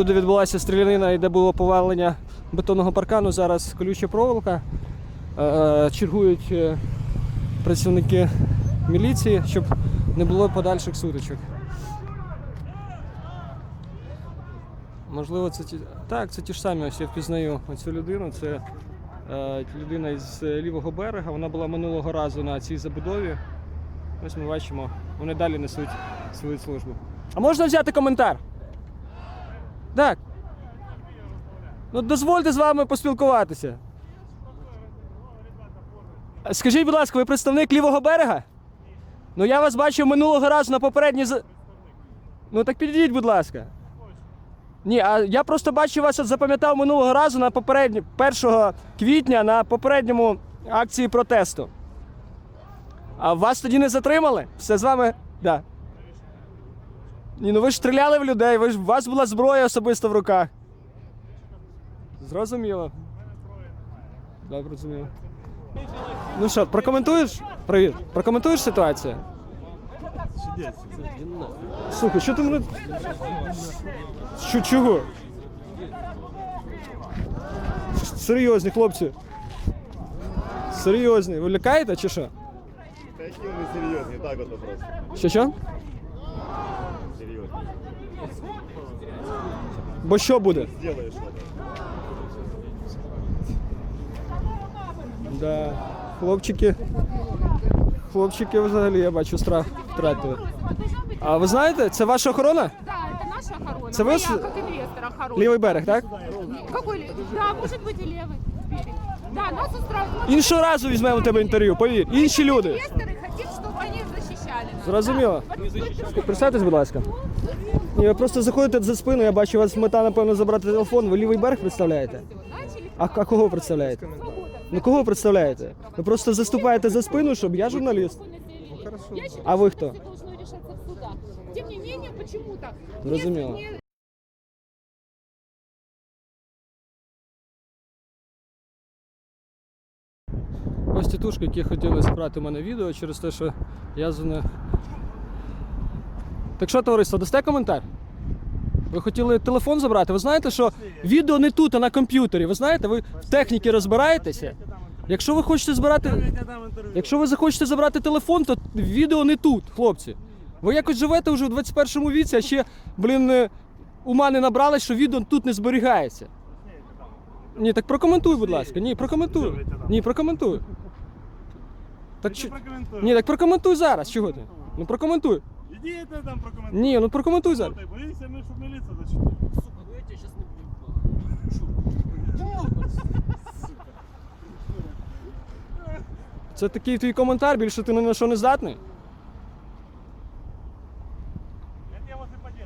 Тут де відбулася стрілянина і де було повалення бетонного паркану. Зараз колюча проволока. Е, Чергують е, працівники міліції, щоб не було подальших сутичок. Можливо, це ті. Так, це ті ж самі. Ось я впізнаю цю людину. Це е, людина е, лівого берега. Вона була минулого разу на цій забудові. Ось ми бачимо, вони далі несуть свою службу. А можна взяти коментар? Так. Ну, дозвольте з вами поспілкуватися. Скажіть, будь ласка, ви представник лівого берега? Ну я вас бачив минулого разу на попередній. за- Ну так підійдіть, будь ласка. Ні, а я просто бачив вас, от запам'ятав минулого разу на попередні 1 квітня на попередньому акції протесту. А вас тоді не затримали? Все з вами. Да. Ні, ну ви ж стріляли в людей, ви ж у вас була зброя особисто в руках. Зрозуміло. Добре, зрозуміло. Ну що, прокоментуєш? Привіт. Прокоментуєш ситуацію? Слухай, що ти мене. Що, чого? Серйозні, хлопці. Серйозні. Ви лякаєте чи що? Та які вони серйозні, так от просто. Що що? Серйозні. Бо що буде? Зробиш що Да. Хлопчики. Хлопчики взагалі, я бачу, страх втратили. А ви знаєте, це ваша охорона? Да, это наша охорона. Це ви Моя, с- как инвестор охорона. Лівий берег, так? Какой? ли- Да, может быть и левый берег. Да, нас устраивает. Іншого разу візьмемо у тебе інтерв'ю, повір. Інші люди. Инвесторы хотим, Зрозуміло. Да, будь ласка. Ні, ви просто заходите за спину, я бачу, у вас мета, напевно, забрати телефон. Ви лівий берег представляєте? А, а кого ви представляєте? Ну кого ви представляєте? Ви просто заступаєте за спину, щоб я журналіст. А ви хто? Тим не менее, почему-то Зрозуміло. Не тітушки, які хотіли збрати у мене відео через те, що я за не. Так що, товариство, дасте коментар? Ви хотіли телефон забрати? Ви знаєте, що відео не тут, а на комп'ютері. Ви знаєте, ви в техніці розбираєтеся. Якщо ви хочете збирати. Якщо ви захочете забрати телефон, то відео не тут, хлопці. Ви якось живете вже в 21 віці, а ще, блін, е, ума не набрали, що відео тут не зберігається. Ні, так прокоментуй, будь ласка. Ні, прокоментуй. Ні, прокоментуй. Так чи... Ні, так прокоментуй зараз. Чого ти? Ну прокоментуй. Іди ти там прокоментуй. Ні, ну прокоментуй зараз. Боїшся, ми щоб міліція зачитала. Це такий твій коментар, більше ти ні на що не здатний. Я тебе.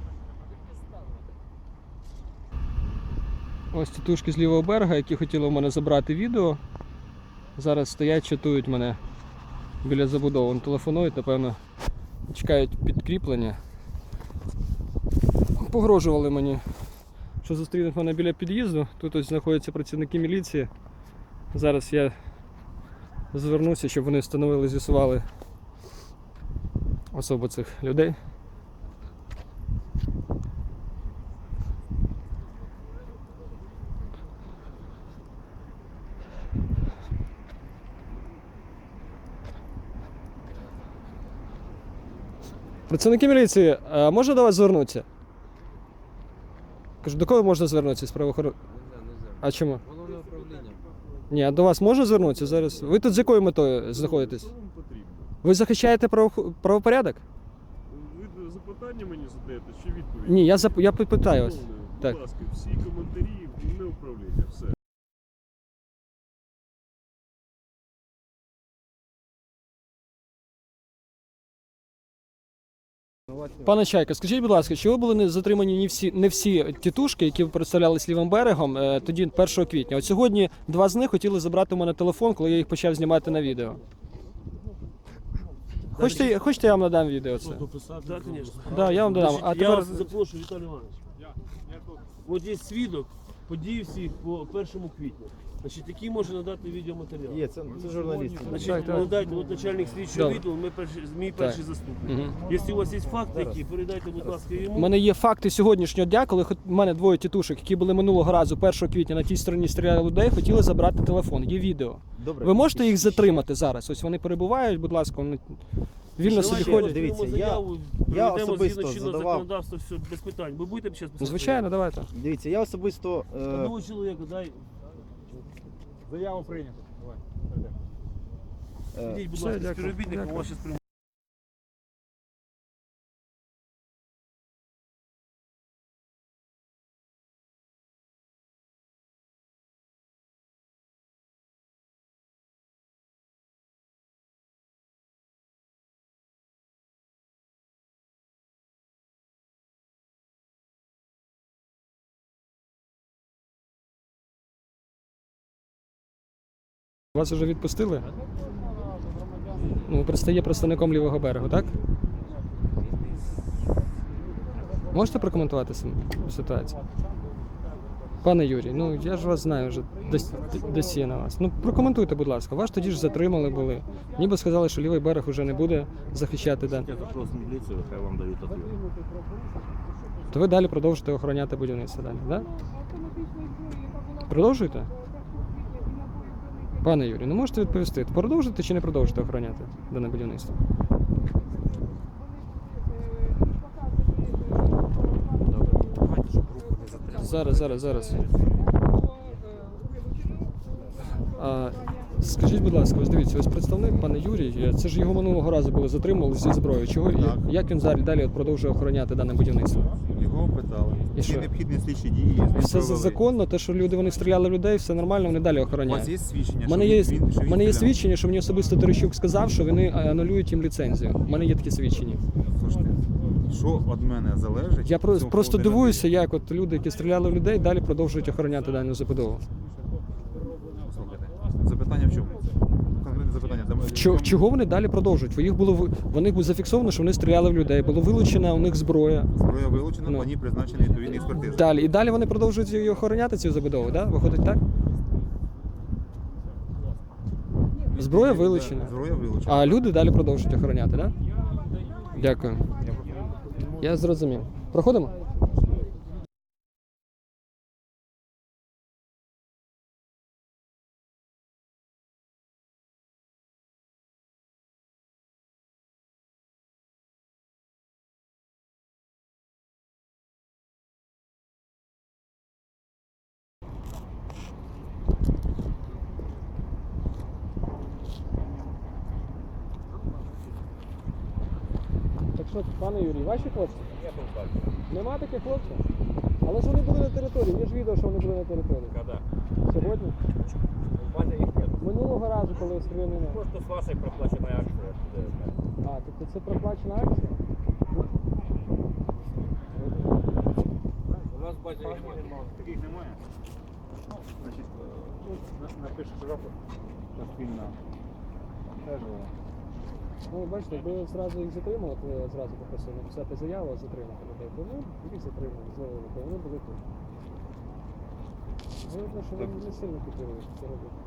Ось тітушки з лівого берега, які хотіли у мене забрати відео. Зараз стоять, чатують мене біля забудови. Вони телефонують, напевно, чекають підкріплення. Погрожували мені, що зустрінуть мене біля під'їзду. Тут ось знаходяться працівники міліції. Зараз я звернуся, щоб вони встановили, з'ясували особу цих людей. Працівники міліції, а можна до вас звернутися? Кажу, до кого можна звернутися з правоохорони? А чому? Головне управління. Ні, а до вас можна звернутися зараз? Ви тут з якою метою знаходитесь? Ви захищаєте право- правопорядок? Ви запитання мені задаєте чи відповідь? Ні, я зап... я питаю вас. Так. Будь ласка, всі коментарі головне управління. Все. Пане Чайка, скажіть, будь ласка, чого були не затримані не всі, не всі тітушки, які представлялись лівим берегом е, тоді 1 квітня? От сьогодні два з них хотіли забрати у мене телефон, коли я їх почав знімати на відео. Хочете, хочете я вам надам відео це? Да, конечно. Да, я вам дам. А я тепер вас запрошую, Віталій Іванович. Вот є свідок, події всіх по 1 квітня. Значить, який може надати відеоматеріал? Є, це, це журналісти. Значить, Так, так. надайте, от начальник слідчого Добре. відділу, ми перший, мій перший заступник. Мгм. Якщо у вас є факти, які, передайте, будь ласка, У йому. мене є факти сьогоднішнього дня, коли хот- в мене двоє тітушок, які були минулого разу 1 квітня на тій стороні стріляли людей, хотіли забрати телефон. Є відео. Добре. Ви можете їх затримати зараз? Ось вони перебувають, будь ласка, вони вільно собі Давайте, ходять. дивіться, Дивіться, я- заяву, я проведемо особисто згідно чинного задавав- законодавства, все без питань. Ви будете час писати? Звичайно, давайте. Дивіться, я особисто. Е, Одного чоловіка, дай. Заяву прийнято. Давай. е, Ідіть, будь все, ласка, співробітник, у вас щас Вас вже відпустили? Ну, ви предстає представником лівого берегу, так? Можете прокоментувати ситуацію? Пане Юрій, ну я ж вас знаю вже дос- досі на вас. Ну прокоментуйте, будь ласка. Вас тоді ж затримали були. Ніби сказали, що лівий берег вже не буде захищати. Да. Я запрос в милицию, хай вам дают ответ. То ви далі продовжите охороняти будівництво далі, так? Да? Продовжуєте? Пане Юрію, ну можете відповісти, продовжити чи не продовжити охороняти дане будівництво? Зараз, зараз, зараз. А, скажіть, будь ласка, ось дивіться, ось представник, пане Юрій, це ж його минулого разу було затримали зі зброєю. Чого Так. як він далі, далі от продовжує охороняти дане будівництво? Його питали. І що? необхідні слідчі дії з ним Все провели. законно, те, що люди вони стріляли в людей, все нормально, вони далі У вас охороняють. є свідчення, У мене що є, він, він, що в він мене є стріляв? свідчення, що мені особисто Терещук сказав, що вони е, анулюють їм ліцензію. У мене є такі свідчення. Слушайте, що від мене залежить? Я про, просто дивуюся, як от люди, які стріляли в людей, далі продовжують охороняти дану забудову. Запитання в чому? Конкретне запитання. Чо, чому- чого вони далі продовжують? У їх було ви- в було зафіксовано, що вони стріляли в людей, було вилучена у них зброя. Зброя вилучена, Ну. по ній призначені відповідні експертизи. Далі і далі вони продовжують її охороняти цю забудову, да? Виходить так? Зброя вилучена. Зброя вилучена. А люди далі продовжують охороняти, так? Да? Дякую. Я зрозумів. Проходимо? Що, пане Юрій, ваші хлопці? Нема таких хлопців? Але ж вони були на території, є ж відео, що вони були на території. Когда? Сьогодні? У меня их нет. Минулого разу, коли стріляли. Просто с вашей проплаченной акцией. А, тобто це проплачена акція? У нас в базе их нет. Таких немає. Значить, напишеш рапорт на спільно. Ну, бачите, якби зразу їх затримали, коли я зразу попросив написати заяву, а затримати людей. То ну, їх затримали, зловили, то вони були тут. Видно, що вони не сильно хотіли це робити.